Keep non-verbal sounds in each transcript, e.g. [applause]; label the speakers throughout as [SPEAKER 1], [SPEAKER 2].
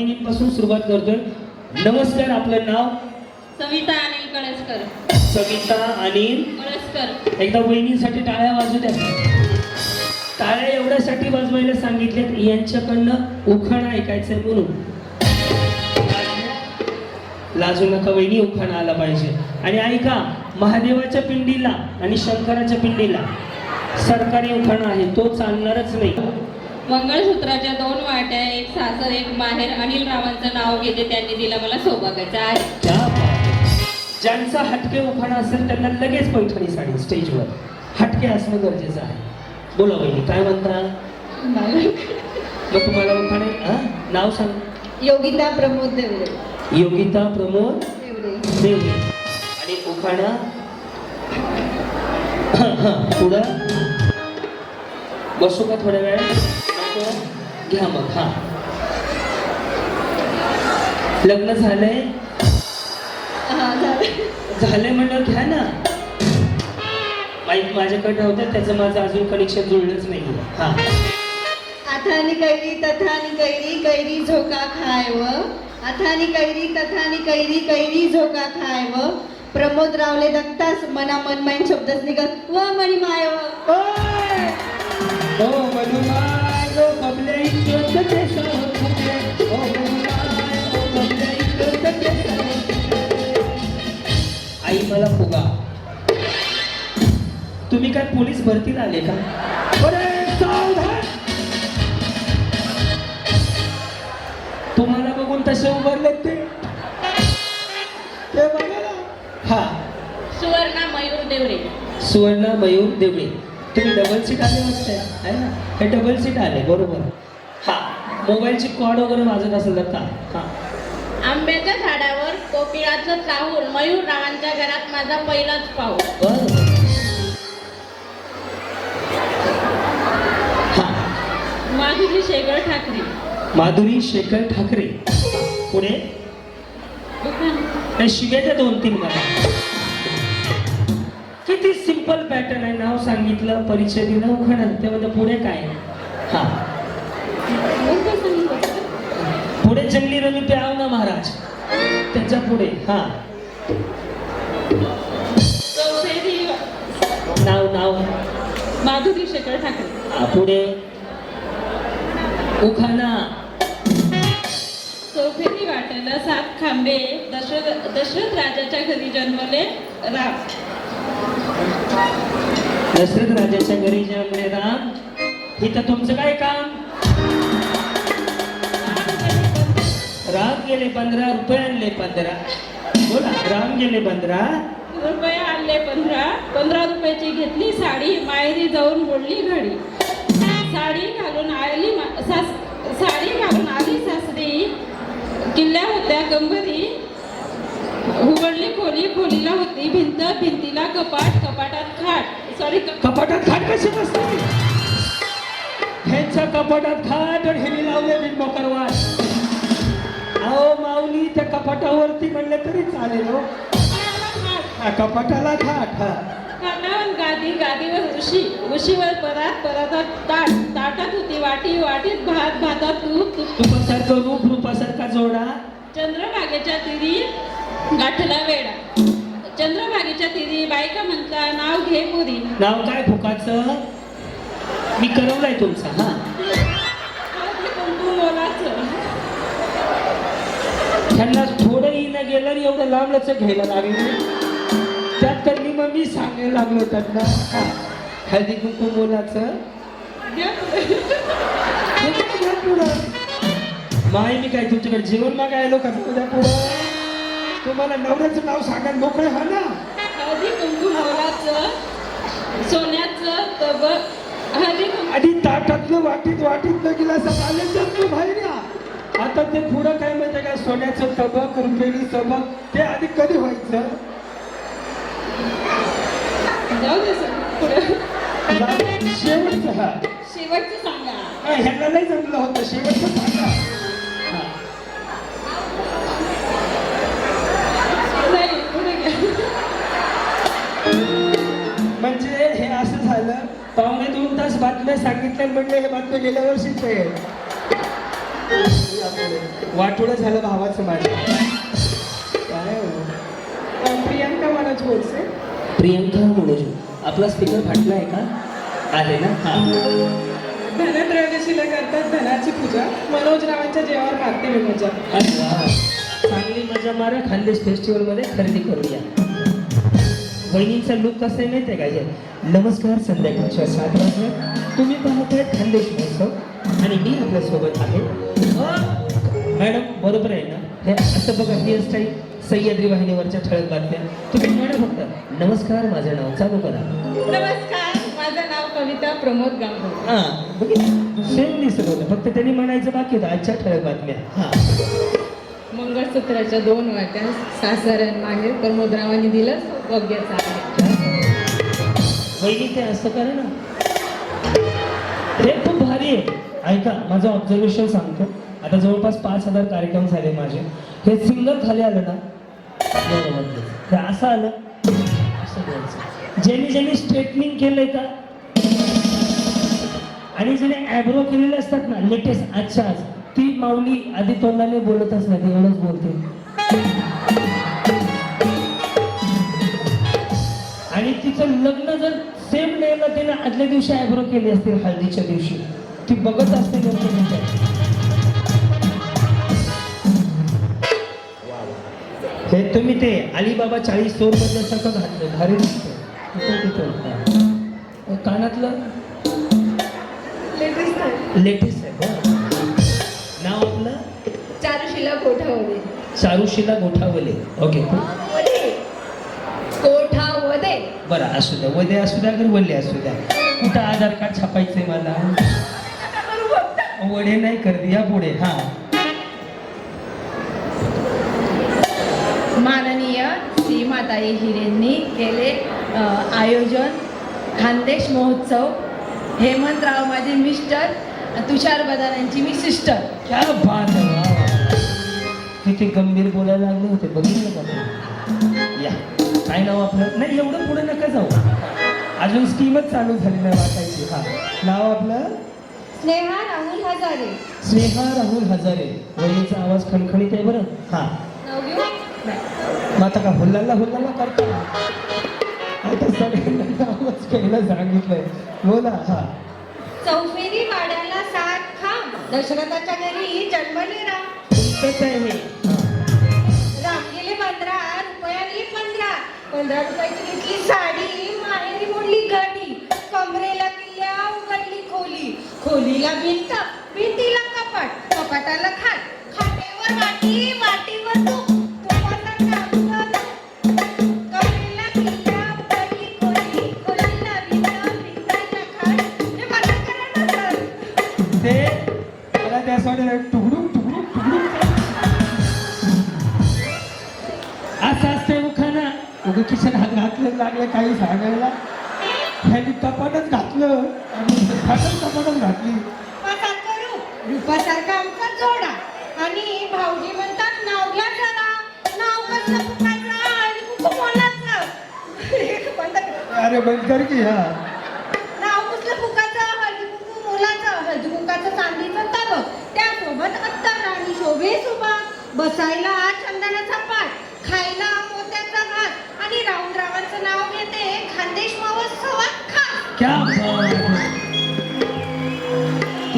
[SPEAKER 1] वहिनींपासून सुरुवात करतोय. नमस्कार आपलं नाव?
[SPEAKER 2] सविता अनिल कळसकर.
[SPEAKER 1] सविता अनिल?
[SPEAKER 2] कळसकर.
[SPEAKER 1] एकदा वहिनींसाठी टाळ्या वाजू द्या. टाळ्या एवढ्यासाठी वाजवायला सांगितलेत यांच्याकडनं उखाण ऐकायचंय म्हणून. लाजू नका वहिनी उखाणा आला पाहिजे. आणि ऐका महादेवाच्या पिंडीला आणि शंकराच्या पिंडीला सरकारी उखाणा आहे तो चालणारच नाही.
[SPEAKER 2] मंगळसूत्राच्या दोन वाट्या एक सासर एक माहेर. अनिल रावांचं नाव घेते त्यांनी दिला मला सौभाग्याचं आहे.
[SPEAKER 1] ज्यांचा हटके उखाणा असेल त्यांना लगेच पैठणी साडी स्टेजवर. हटके असणं गरजेचं आहे. बोला वहिनी काय म्हणता? मग तुम्हाला उखाणे हा? नाव सांग.
[SPEAKER 3] योगिता प्रमोद देवरे.
[SPEAKER 1] योगिता प्रमोद
[SPEAKER 3] देवरे.
[SPEAKER 1] देवरे. आणि उखाणा? पुढं? बसू का थोड्या वेळ घ्या मग हा. लग्न झालंय?
[SPEAKER 3] हा झालं
[SPEAKER 1] झाले म्हणलं घ्या ना. माईक माझ्याकडे होतं त्याचं माझं अजून कनेक्शन जुळलंच नाही हा.
[SPEAKER 3] आथानी कैरी तथानी कैरी कैरी झोका खायव आथानी कैरी तथानी कैरी कैरी झोका खायव प्रमोद रावले दत्तास मना मनमाईन शब्दच निघत व मणी मायव
[SPEAKER 1] ओ मनुमाय, आई मला फुगा. तुम्ही काय पोलीस भरतीला आले का? तुम्हाला बघून तसे उभारले ते. ते हा.
[SPEAKER 2] सुवर्णा मयूर देवरे.
[SPEAKER 1] सुवर्ण मयूर देवळे तुम्ही डबल सीट आले वाटतंय आहे ना? हे डबल सीट आले बरोबर. मोबाईलची कॉड वगैरे वाजत असेल दत्ता हा.
[SPEAKER 2] आंब्याच्या झाडावर कोकिळाचं चाहूल मयूर रावांच्या घरात माझा पहिलाच पाऊल.
[SPEAKER 1] हा.
[SPEAKER 2] माधुरी शेगळ ठाकरे.
[SPEAKER 1] माधुरी शेखर ठाकरे. पुढे? हे दोन तीन मला किती सिंपल पॅटर्न आहे नाव सांगितलं परिचय दिला उखाणा. त्यामध्ये पुढे काय हा. जंगली रवी पे आव ना महाराज? त्याच्या पुढे हा. नाव नाव.
[SPEAKER 2] माधुरी शेखर ठाकरे.
[SPEAKER 1] पुढे. उखाणा.
[SPEAKER 2] चौफेरी वाट्याला सात खांबे. दशरथ दशरथ राजाच्या घरी जन्मले राम.
[SPEAKER 1] दशरथ राजाच्या घरी जन्मले राम. इथं तुमचं काय काम? राम गेले पंधरा रुपये आणले पंधरा. बोला राम गेले पंधरा.
[SPEAKER 2] रुपये आणले पंधरा. पंधरा रुपयाची घेतली साडी माहेरी जाऊन बोलली घडी. साडी घालून आली साडी घालून आली सासरी. किल्ल्या होत्या कंबरी उघडली खोली खोलीला होती. भिंत भिंतीला कपाट कपाटात खाट. सॉरी
[SPEAKER 1] कपाटात खाट कशी बसते? ह्यांच्या कपाटात खाट आणि ह्यांनी लावले बिंबो अहो माऊली त्या कपाटावरती म्हणले तरी चालेल हो. हा, कपाटाला खाट हा.
[SPEAKER 2] गादी गादीवर उशी. उशीवर परात परातात ताट. ताटात होती वाटी वाटीत भात भातात तूप तूप
[SPEAKER 1] तुपासारखं रूप रूपासारखा जोडा.
[SPEAKER 2] चंद्रभागेच्या तिरी गाठला वेडा. चंद्रभागेच्या तिरी बायका म्हणता नाव घे पुरी.
[SPEAKER 1] नाव काय फुकाचं? मी करवलाय तुमचा हा.
[SPEAKER 2] कुंकू मोलाचं.
[SPEAKER 1] त्यांना थोडं येणं गेलं एवढं लांबलंच घ्यायला लागले. त्यात मी मग मी सांगायला लागलो त्यांना. हळदी कुंकू पुढं माय मी काय तुमच्याकडे जेवण मागायलो का? उद्या पुढं. तुम्हाला नवऱ्याचं नाव सांगायला मोकळे हा ना.
[SPEAKER 2] हळदी कुंकू सोन्याचं तब हळदी कुंकू
[SPEAKER 1] आधी ताटातलं वाटीत वाटीत न गेला असं आले तर बाहेर या. आता ते पुढं काय माहिती का? सोन्याचं तबक रुपेरी सबक ते आधी कधी व्हायचं?
[SPEAKER 2] जाऊ दे सर
[SPEAKER 1] शेवटचं हा.
[SPEAKER 2] शेवटचं सांगा.
[SPEAKER 1] हा, ह्यांना नाही जमलं होतं शेवटचं सांगा. हा.
[SPEAKER 2] नाही पुढे घ्या.
[SPEAKER 1] म्हणजे हे असं झालं पावणे दोन तास बातम्या सांगितल्या म्हणजे हे बातम्या गेल्या वर्षीच आहे. वाटोळं झालं भावाचं माझ्या काय हो?
[SPEAKER 4] प्रियांका मनोज बोलसे
[SPEAKER 1] प्रियंका मुनेज. आपला स्पीकर फाटला आहे का? आहे ना? हा.
[SPEAKER 4] धनत्रयोदशीला करतात धनाची पूजा. मनोज रावांच्या जेवावर मारते मी मजा.
[SPEAKER 1] अरे वा. चांगली मजा मारा. खानदेश फेस्टिवलमध्ये खरेदी करूया. बहिणींचा लुक कसं आहे माहिती आहे का? हे. नमस्कार संध्याकाळच्या सात वाजता. तुम्ही पाहताय खानदेश महोत्सव. आणि मी आपल्यासोबत आहे. अ, मॅडम बरोबर आहे ना? हे असं बघा हेअरस्टाईल सह्याद्री वाहिनीवरच्या ठळक बातम्या. तुम्ही मॅडम फक्त नमस्कार माझं नाव चालू करा.
[SPEAKER 2] नमस्कार माझं नाव कविता प्रमोद गांगुर्डे
[SPEAKER 1] हा बघितलं? सेम दिसत होतं फक्त त्यांनी म्हणायचं बाकी होतं आजच्या ठळक बातम्या. हा.
[SPEAKER 2] मंगळसूत्राच्या दोन वाट्या सासऱ्यां माहेर प्रमोदरावांनी दिलं आहे
[SPEAKER 1] वहिनी ते असं करा ना. हे खूप भारी आहे. ऐका माझं ऑब्झर्वेशन सांगतो. आता जवळपास पाच हजार कार्यक्रम झाले माझे. हे सिंगल खाली आलं ना? बरोबर असं आलं? ज्यांनी ज्यांनी स्ट्रेटनिंग केलंय का? आणि ज्याने ॲब्रो केलेले असतात ना लेटेस्ट आजच्या आज ती माऊली आधी तोंडाने बोलतच नाही एवढंच बोलते. आणि तिचं लग्न जर सेम डेला तिने आदल्या दिवशी आयब्रो केली असतील हळदीच्या दिवशी. ती बघत असते हे तुम्ही ते अलिबाबा चाळीस चोर सारखं घातलं भारी दिसतं. कानातलं?
[SPEAKER 4] लेटेस्ट आहे.
[SPEAKER 1] नाव आपलं?
[SPEAKER 2] चारुशिला कोठावदे
[SPEAKER 1] चारुशिला गोठावले. ओके
[SPEAKER 2] कोठावदे.
[SPEAKER 1] बरं असू द्या. वदे असू द्या अगर वल्ले असू द्या. कुठं आधार कार्ड छापायचंय मला? [laughs] वडे नाही करत या पुढे. हा.
[SPEAKER 5] श्रीमाताई हिरेंनी केले आयोजन. खानदेश महोत्सव. हेमंतराव माझे मिस्टर. तुषार बदानांची मी सिस्टर.
[SPEAKER 1] क्या बात. किती गंभीर बोलायला लागले होते बघितलं का? या. काय नाव आपलं? नाही एवढं पुढे नका जाऊ. अजून स्कीमच चालू झाली नाही वाटायची. हा. नाव आपलं?
[SPEAKER 3] स्नेहा राहुल हजारे.
[SPEAKER 1] स्नेहा राहुल हजारे. वहिनीचा आवाज खणखणीत आहे बरं. हा.
[SPEAKER 3] नाव घेऊ?
[SPEAKER 1] मग आता का हुल्लाला हुल्लाला करता? आता सगळ्यांना आवाज घ्यायला सांगितलंय. बोला. हा.
[SPEAKER 3] चौफेरी वाड्याला सात खांब. दशरथाच्या घरी जन्मले राम.
[SPEAKER 1] आहे? हा.
[SPEAKER 3] राम गेले पंधरा रुपयांनी पंधरा. पंधरा रुपयाची घेतली साडी माहेरी मोडली गाडी.
[SPEAKER 1] खाटच कपाटच घातली?
[SPEAKER 3] रूपासारखा आमचा जोडा. आणि भाऊजी म्हणतात नाव घ्या जरा नाव आणि बंद कर. [laughs]
[SPEAKER 1] अरे बंद कर की हा.
[SPEAKER 3] नाव कसलं फुकाचं हळदी कुकू मोलाचं. हळदी कुकाचं चांदीचं तब त्यासोबत अत्तर आणि शोभे सुभा. बसायला चंदनाचा पाठ. खायला मोत्याचा घास. आणि राऊंड रावांचं नाव घेते खानदेश महोत्सवात खास.
[SPEAKER 1] क्या बात.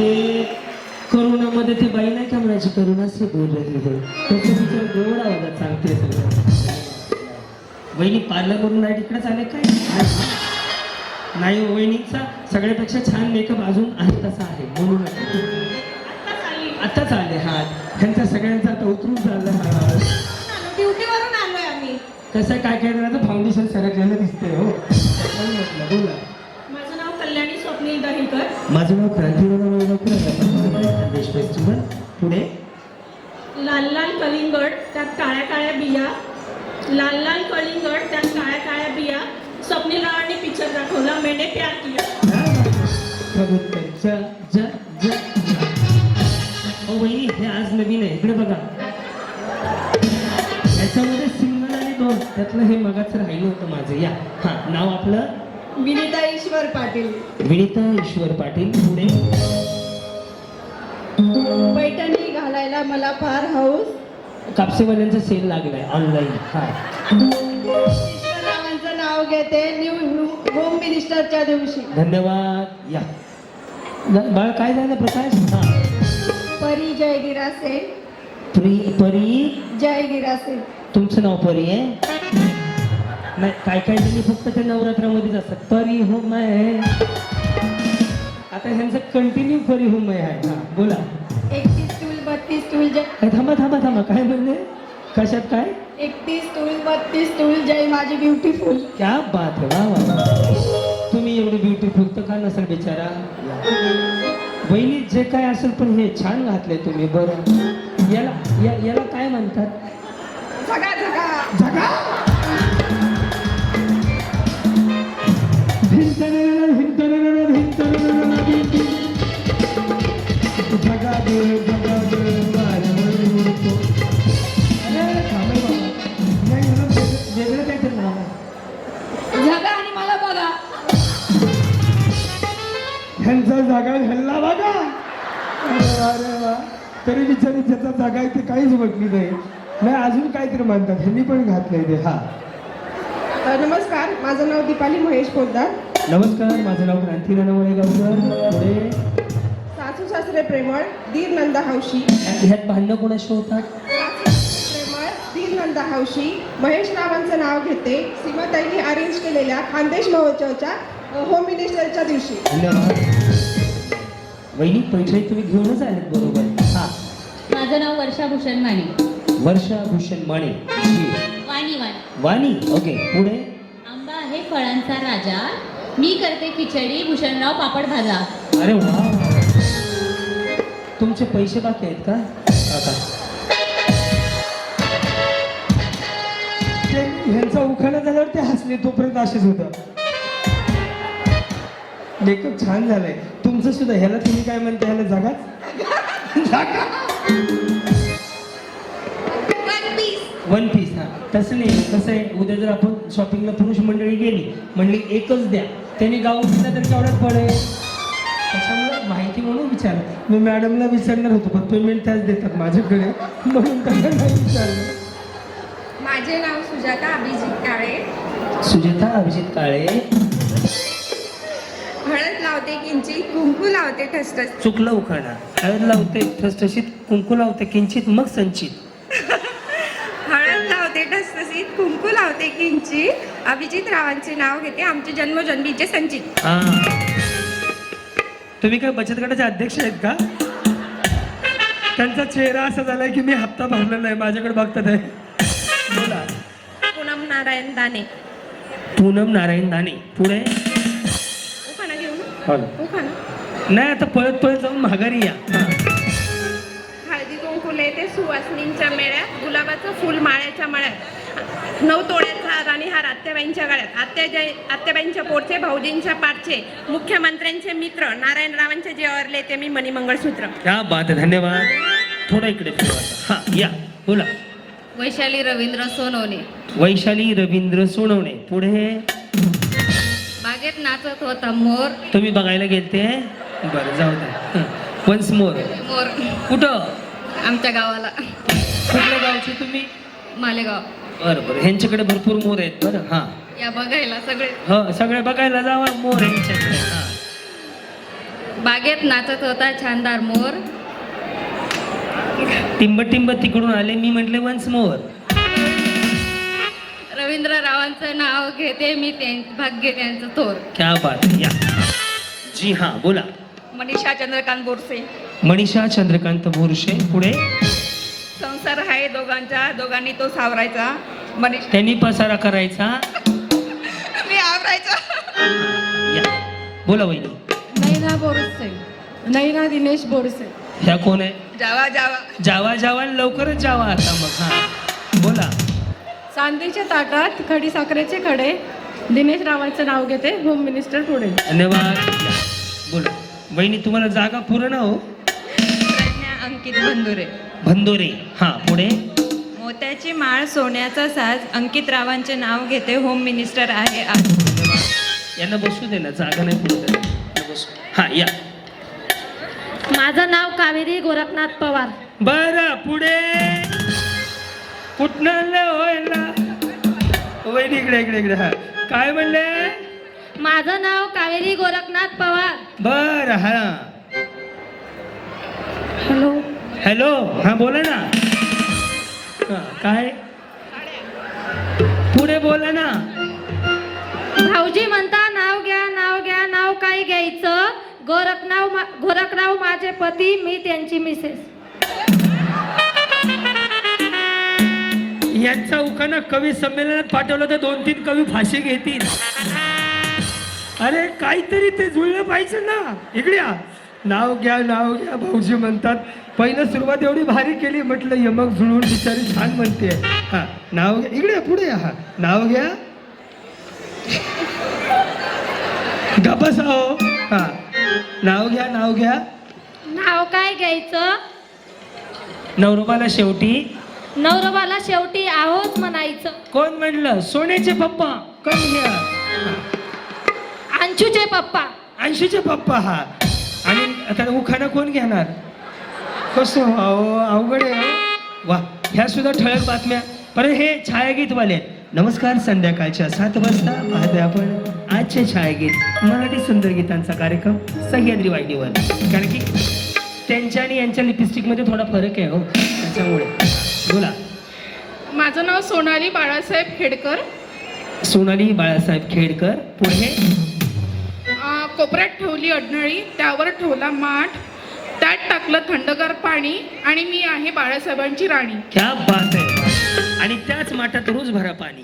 [SPEAKER 1] ते करोनामध्ये ती बाई नाही का म्हणायची करुणा से बोल रही है त्याचं तिचं गोड आवाजात सांगते सगळं. वहिनी पार्लरवरून नाही तिकडेच आले काय? नाही हो, वहिनीचा सगळ्यापेक्षा छान मेकअप अजून आहे तसा आहे म्हणून आताच आले हा. ह्यांचा सगळ्यांचा आता उतरून चालला हा.
[SPEAKER 3] ड्युटीवरून आलोय आम्ही.
[SPEAKER 1] कसं काय काय फाउंडेशन सरकलेलं दिसतंय हो. बोला.
[SPEAKER 2] स्वप्नील दहिकर
[SPEAKER 1] माझं नाव फेस्टिवल पुढे
[SPEAKER 2] लाल लाल कलिंगड त्यात काळ्या काळ्या बिया. लाल लाल कलिंगड त्यात काळ्या काळ्या बिया. स्वप्नीलरावांनी पिक्चर दाखवला मैंने प्यार किया.
[SPEAKER 1] ओ हे आज नवीन आहे. इकडे बघा. याच्यामध्ये सिंगल आणि दोन. त्यातलं हे मगाच राहिलं होतं माझं. या. हा नाव आपलं
[SPEAKER 3] विनिता ईश्वर पाटील.
[SPEAKER 1] विनिता ईश्वर पाटील पुढे
[SPEAKER 3] पैठणी घालायला मला फार हौस.
[SPEAKER 1] कापसेवाल्यांचा सेल लागलाय ऑनलाईन हा.
[SPEAKER 3] नावांचं नाव घेते न्यू होम मिनिस्टरच्या दिवशी.
[SPEAKER 1] धन्यवाद. या. न- बाळ काय झालं प्रकाश? हा.
[SPEAKER 3] परी जय गिरासे
[SPEAKER 1] परी परी?
[SPEAKER 3] जय गिरासे
[SPEAKER 1] तुमचं नाव परी आहे? नाही काय काय जणी फक्त ते नवरात्रामध्येच असतात. परी हो मैं आता ह्यांचं कंटिन्यू परी हो मैं आहे. हा बोला.
[SPEAKER 3] एकतीस टूल बत्तीस टूल जय
[SPEAKER 1] थांबा थांबा थांबा. काय म्हणले? कशात काय?
[SPEAKER 3] एकतीस टूल बत्तीस टूल जय माझी ब्युटिफुल
[SPEAKER 1] क्या बात आहे वा वा वा. तुम्ही एवढी ब्युटिफुल तर का नसेल बिचारा? बहिणी जे काय असेल पण हे छान घातले तुम्ही. बरं. याला या- याला काय म्हणतात?
[SPEAKER 3] झगा झगा.
[SPEAKER 1] जगा ह्यांचा जागा हल्ला बघा. अरे वा, तरी बिचारी ज्याचा जागा आहे ते काहीच बघली नाही नाही अजून काहीतरी म्हणतात. ह्यांनी पण घातलंय ते. हा.
[SPEAKER 4] नमस्कार. माझं नाव दीपाली महेश पोद्दार.
[SPEAKER 1] नमस्कार. माझं नाव क्रांती रानवळे गावकर पुढे.
[SPEAKER 4] सासू सासरे प्रेमळ दीर नंदा हौशी.
[SPEAKER 1] ह्यात भांडणं कोणाशी होतात?
[SPEAKER 4] नंदा हौशी महेश रावांचं नाव घेते. सीमाताईंनी अरेंज केलेल्या खानदेश महोत्सवच्या होम मिनिस्टरच्या दिवशी.
[SPEAKER 1] वहिनी पैठणी तुम्ही घेऊनच आलेत बरोबर. हा.
[SPEAKER 6] माझं नाव वर्षाभूषण माने.
[SPEAKER 1] वर्षा भूषण माने. जी.
[SPEAKER 6] वाणी वाणी.
[SPEAKER 1] वाणी? ओके. पुढे?
[SPEAKER 6] आंबा आहे फळांचा राजा. मी करते खिचडी भूषणराव पापड भाजा.
[SPEAKER 1] अरे वा. तुमचे पैसे बाकी आहेत का? आता. हसले तोपर्यंत असेच होतं मेकअप छान झालाय. तुमचं सुद्धा ह्याला तुम्ही काय म्हणता ह्याला जागा? जागा? वन पीस हा. तसं नाही कसं आहे उद्या जर आपण शॉपिंगला पुरुष मंडळी गेली म्हणली एकच द्या त्यांनी गाऊन दिला तर केवढ्यात पडेल? त्याच्यामुळे माहिती म्हणून विचार मी मॅडमला विचारणार होतो पण पेमेंट त्याच देतात माझ्याकडे. म्हणून त्यांना नाही विचारलं.
[SPEAKER 7] माझे नाव सुजाता अभिजित काळे.
[SPEAKER 1] सुजाता अभिजित काळे.
[SPEAKER 7] हळद लावते किंचित कुंकू लावते ठसठस
[SPEAKER 1] चुकलं उखाणा. हळद लावते ठसठशीत कुंकू लावते किंचित मग संचित.
[SPEAKER 7] हळद लावते ठसठसीत कुंकू लावते किंचित. अभिजित रावांचे नाव घेते आमचे जन्मजन्मीचे संचित.
[SPEAKER 1] हा. तुम्ही काय बचत गटाचे अध्यक्ष आहेत का? त्यांचा चेहरा असा झालाय की मी हप्ता भरलेला नाही माझ्याकडे बघतात आहे बोला.
[SPEAKER 7] पूनम नारायण दाने.
[SPEAKER 1] पूनम नारायण दाने पुढे? नाही आता पळत पळत जाऊन माघारी या.
[SPEAKER 7] हळदी कुंकू येते सुवासनींच्या मेळ्यात गुलाबाचं फुल माळ्याच्या मळ्यात. नऊ तोड्याचा हार आणि हार आत्याबाईंच्या गळ्यात. आत्याच्या आत्याबाईंच्या पोटचे भाऊजींच्या पाठचे मुख्यमंत्र्यांचे मित्र नारायणरावांच्या जेवारले ते मी मणिमंगळसूत्र.
[SPEAKER 1] क्या बात आहे धन्यवाद. थोडा इकडे फिरवा. हा या. बोला.
[SPEAKER 6] वैशाली रवींद्र सोनवणे.
[SPEAKER 1] वैशाली रवींद्र सोनवणे. पुढे?
[SPEAKER 6] बागेत नाचत होता मोर.
[SPEAKER 1] तुम्ही बघायला गेलते? बरं जाऊ द्या. Once more.
[SPEAKER 6] मोर.
[SPEAKER 1] कुठं?
[SPEAKER 6] आमच्या गावाला.
[SPEAKER 1] कुठल्या गावचे तुम्ही?
[SPEAKER 6] मालेगाव.
[SPEAKER 1] बरं बरं. ह्यांच्याकडे भरपूर मोर आहेत बरं. हा.
[SPEAKER 6] या बघायला सगळे.
[SPEAKER 1] हो सगळे बघायला जावा मोर यांच्याकडे हा.
[SPEAKER 6] बागेत नाचत होता छानदार मोर.
[SPEAKER 1] टिंब टिंब तिकडून आले. मी म्हटले वन्स मोर.
[SPEAKER 6] रवींद्र रावांचं नाव घेते मी त्यां- भाग्य त्यांचं थोर.
[SPEAKER 1] क्या बात आहे. या. जी हा बोला.
[SPEAKER 7] मनीषा चंद्रकांत बोरसे.
[SPEAKER 1] मनीषा चंद्रकांत बोरशे पुढे?
[SPEAKER 7] संसार आहे दोघांच्या दोघांनी तो सावरायचा. मनीष
[SPEAKER 1] त्यांनी पसारा करायचा. [laughs]
[SPEAKER 7] मी आवरायचा.
[SPEAKER 1] या. बोला वहिनी.
[SPEAKER 3] नैना बोरसे. नैना दिनेश बोरसे.
[SPEAKER 1] ह्या कोण आहे?
[SPEAKER 7] जावा जावा.
[SPEAKER 1] जावा जावा लवकरच जावा आता मग हा. बोला.
[SPEAKER 3] चांदीच्या ताटात खडी साखरेचे खडे. दिनेश रावांचं नाव घेते होम मिनिस्टर पुढे.
[SPEAKER 1] धन्यवाद. या. बोला. वहिनी तुम्हाला जागा पूर्ण हो?
[SPEAKER 7] प्रज्ञा अंकित बंधुरे.
[SPEAKER 1] भंदोरे हा पुढे.
[SPEAKER 7] मोत्याची माळ सोन्याचा साज अंकित रावांचे नाव घेते होम मिनिस्टर आहे आज.
[SPEAKER 1] यांना बसू दे ना जागा नाही पुढे. यांना बसू हा या.
[SPEAKER 7] माझं
[SPEAKER 8] नाव कावेरी गोरखनाथ पवार.
[SPEAKER 1] बर पुढे. कुठनं होय इकडे इकडे इकडे. हा. काय म्हणले?
[SPEAKER 8] माझं नाव कावेरी गोरखनाथ पवार.
[SPEAKER 1] बर हा.
[SPEAKER 8] हॅलो.
[SPEAKER 1] हॅलो हा बोला ना. काय?
[SPEAKER 8] गोरखराव माझे पती मी त्यांची मिसेस
[SPEAKER 1] यांचा उखाणा कवी संमेलनात पाठवलं तर दोन तीन कवी फाशी घेतील. अरे काहीतरी ते जुळलं पाहिजे ना. इकडे या. नाव घ्या नाव घ्या भाऊजी म्हणतात. पहिलं सुरुवात एवढी भारी केली म्हटलं यमक जुळून बिचारी छान म्हणते. हा नाव घ्या. इकडे या, पुढे या. हा नाव घ्या. गपस हो. हा. नाव घ्या नाव घ्या.
[SPEAKER 8] नाव काय घ्यायचं?
[SPEAKER 1] नवरोबाला शेवटी.
[SPEAKER 8] नवरोबाला शेवटी आहोत म्हणायचं.
[SPEAKER 1] कोण म्हणलं? सोन्याचे पप्पा. कोण घ्या?
[SPEAKER 8] अंशूचे पप्पा.
[SPEAKER 1] ऐंशीचे पप्पा हा. आणि आता उखाणा कोण घेणार? कसं अहो अवघड आहे हो. वा ह्या सुद्धा ठळक बातम्या. परत हे छायागीतवाले. आहेत. नमस्कार संध्याकाळच्या सात वाजता पाहतोय आपण आजचे छायागीत मराठी सुंदर गीतांचा कार्यक्रम सह्याद्री वाहिनीवर. कारण की त्यांच्या आणि यांच्या लिपस्टिकमध्ये थोडा फरक आहे हो. त्याच्यामुळे. बोला.
[SPEAKER 9] माझं नाव सोनाली बाळासाहेब खेडकर.
[SPEAKER 1] सोनाली बाळासाहेब खेडकर. पुढे?
[SPEAKER 9] अं, कोपऱ्यात ठेवली अडनळी त्यावर ठेवला माठ त्यात टाकलं थंडगार पाणी आणि मी आहे बाळासाहेबांची राणी.
[SPEAKER 1] क्या बात आहे. आणि त्याच माठात रोज भरा पाणी.